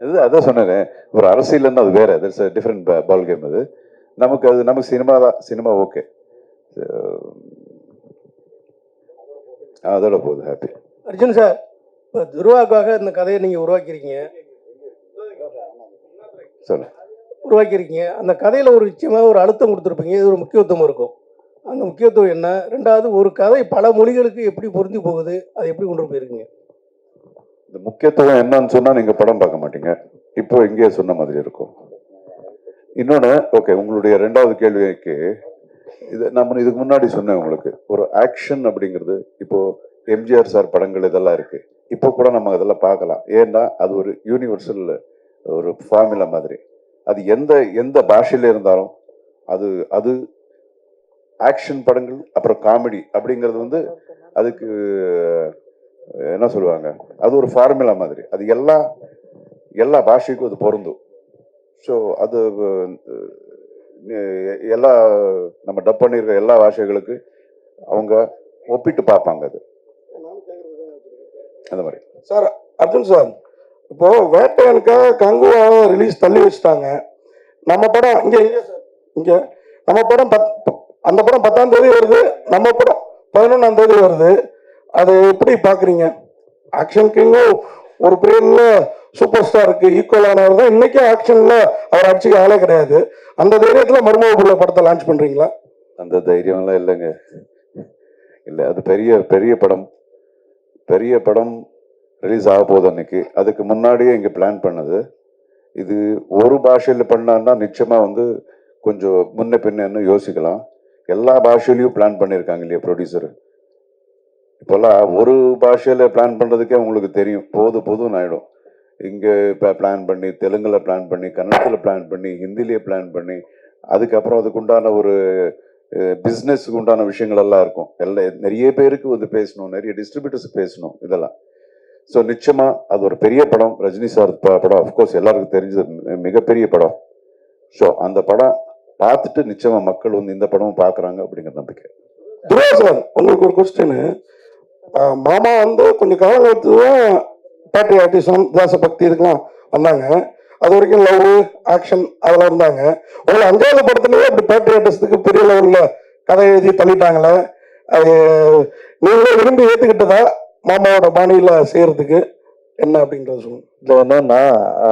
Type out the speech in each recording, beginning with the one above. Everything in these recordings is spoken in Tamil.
இது அதான் சொன்னேனே ஒரு அரசியல்னா அது வேற தட்ஸ் டிஃப்ரெண்ட் பால் கேம் அது. நமக்கு அது நமக்கு சினிமா தான் சினிமா ஓகே அதோட போகுது ஹாப்பி அர்ஜுன் சார் இப்போ துருவாக்காக இந்த கதையை நீங்கள் உருவாக்கியிருக்கீங்க. சொல்லு உருவாக்கியிருக்கீங்க. அந்த கதையில் ஒரு நிச்சயமாக ஒரு அழுத்தம் கொடுத்துருப்பீங்க இது ஒரு முக்கியத்துவம் இருக்கும். அந்த முக்கியத்துவம் என்ன? ரெண்டாவது ஒரு கதை பல மொழிகளுக்கு எப்படி பொருந்தி போகுது? அதை எப்படி கொண்டு போயிருக்கீங்க? இந்த முக்கியத்துவம் என்னன்னு சொன்னா நீங்க படம் பார்க்க மாட்டீங்க. இப்போ இங்கே சொன்ன மாதிரி இருக்கும். இன்னொன்று ஓகே உங்களுடைய ரெண்டாவது கேள்விக்கு இது நம்ம இதுக்கு முன்னாடி சொன்னேன் உங்களுக்கு. ஒரு ஆக்ஷன் அப்படிங்கிறது இப்போ எம்ஜிஆர் சார் படங்கள் இதெல்லாம் இருக்கு. இப்போ கூட நம்ம அதெல்லாம் பார்க்கலாம். ஏன்னா அது ஒரு யூனிவர்சல் ஒரு ஃபார்முலா மாதிரி. அது எந்த எந்த பாஷையில இருந்தாலும் அது அது ஆக்ஷன் படங்கள் அப்புறம் காமெடி அப்படிங்கிறது வந்து அதுக்கு என்ன சொல்லுவாங்க? அது ஒரு ஃபார்முலா மாதிரி. அது எல்லா எல்லா பாஷைக்கும் அது பொருந்தும். ஸோ அது எல்லா நம்ம டப் பண்ணியிருக்க எல்லா பாஷைகளுக்கு அவங்க ஒப்பிட்டு பார்ப்பாங்க அது. அந்த மாதிரி. சார் அர்ஜுன் சார் இப்போ வேட்டையனுக்காக கங்குவா ரிலீஸ் தள்ளி வச்சுட்டாங்க. நம்ம படம் இங்கே இங்கே நம்ம படம் பத் அந்த படம் பத்தாம் தேதி வருது நம்ம படம் பதினொன்றாம் தேதி வருது. அதை எப்படி பாக்குறீங்க ஆக்ஷன் கிங்கும் ஒரு பெரிய சூப்பர் ஸ்டாருக்கு ஈக்குவலானவர் தான். இன்னைக்கு ஆக்ஷனில் அவர் அடிச்சுக்க ஆளே கிடையாது. அந்த தைரியத்துல மர்மபுள்ள படத்தை லான்ச் பண்றீங்களா? அந்த தைரியம்லாம் இல்லைங்க. இல்லை அது பெரிய பெரிய படம். பெரிய படம் ரிலீஸ் ஆக போகுது அன்னைக்கு. அதுக்கு முன்னாடியே இங்கே பிளான் பண்ணது. இது ஒரு பாஷையில் பண்ணான்னா நிச்சயமா வந்து கொஞ்சம் முன்ன பின்னன்னு யோசிக்கலாம். எல்லா பாஷையிலையும் பிளான் பண்ணியிருக்காங்க இல்லையா ப்ரொடியூசர் இப்போல்லாம் ஒரு பாஷையில் பிளான் பண்ணுறதுக்கே உங்களுக்கு தெரியும். போது போதும் ஆகிடும் இங்கே இப்போ பிளான் பண்ணி தெலுங்கில் பிளான் பண்ணி கன்னடத்தில் பிளான் பண்ணி ஹிந்திலேயே பிளான் பண்ணி அதுக்கப்புறம் அதுக்கு உண்டான ஒரு பிஸ்னஸ்க்கு உண்டான விஷயங்கள் எல்லாம் இருக்கும். எல்லாம் நிறைய பேருக்கு வந்து பேசணும் நிறைய டிஸ்ட்ரிபியூட்டர்ஸ் பேசணும் இதெல்லாம். ஸோ நிச்சயமாக அது ஒரு பெரிய படம். ரஜினி சார் ப- படம் அஃப்கோர்ஸ் எல்லாருக்கும் தெரிஞ்சது. மிகப்பெரிய படம். ஸோ அந்த படம் பார்த்துட்டு நிச்சயமா மக்கள் வந்து இந்த படமும் பார்க்குறாங்க அப்படிங்கிற நம்பிக்கை. துருவா சார் உங்களுக்கு ஒரு கொஸ்டின் மாமா வந்து கொஞ்சம் தான் பேட்ரியாட்டிசம் தேசபக்தி இதுக்கெல்லாம் வந்தாங்க. அது வரைக்கும் லவ் ஆக்ஷன் அதெல்லாம் இருந்தாங்க. உங்களை அஞ்சாவது படத்துலயே அப்படி பேட்ரியாட்டிசத்துக்கு பெரிய லெவலில் கதை எழுதி தள்ளிட்டாங்களே. அது நீங்களே விரும்பி ஏற்றுக்கிட்டதா மாமாவோட பாணியில் செய்யறதுக்கு என்ன அப்படின்றத சொல்லுங்க. இதில் என்னன்னா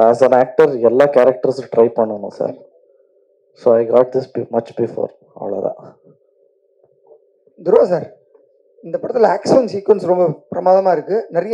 ஆஸ் அன் ஆக்டர் எல்லா கேரக்டர்ஸும் ட்ரை பண்ணணும் sir so I got this much before அவ்வளோதான் துருவா சார் இந்த படத்தில் ஆக்ஷன் சீக்வன்ஸ் ரொம்ப பிரமாதமாக இருக்குது நிறைய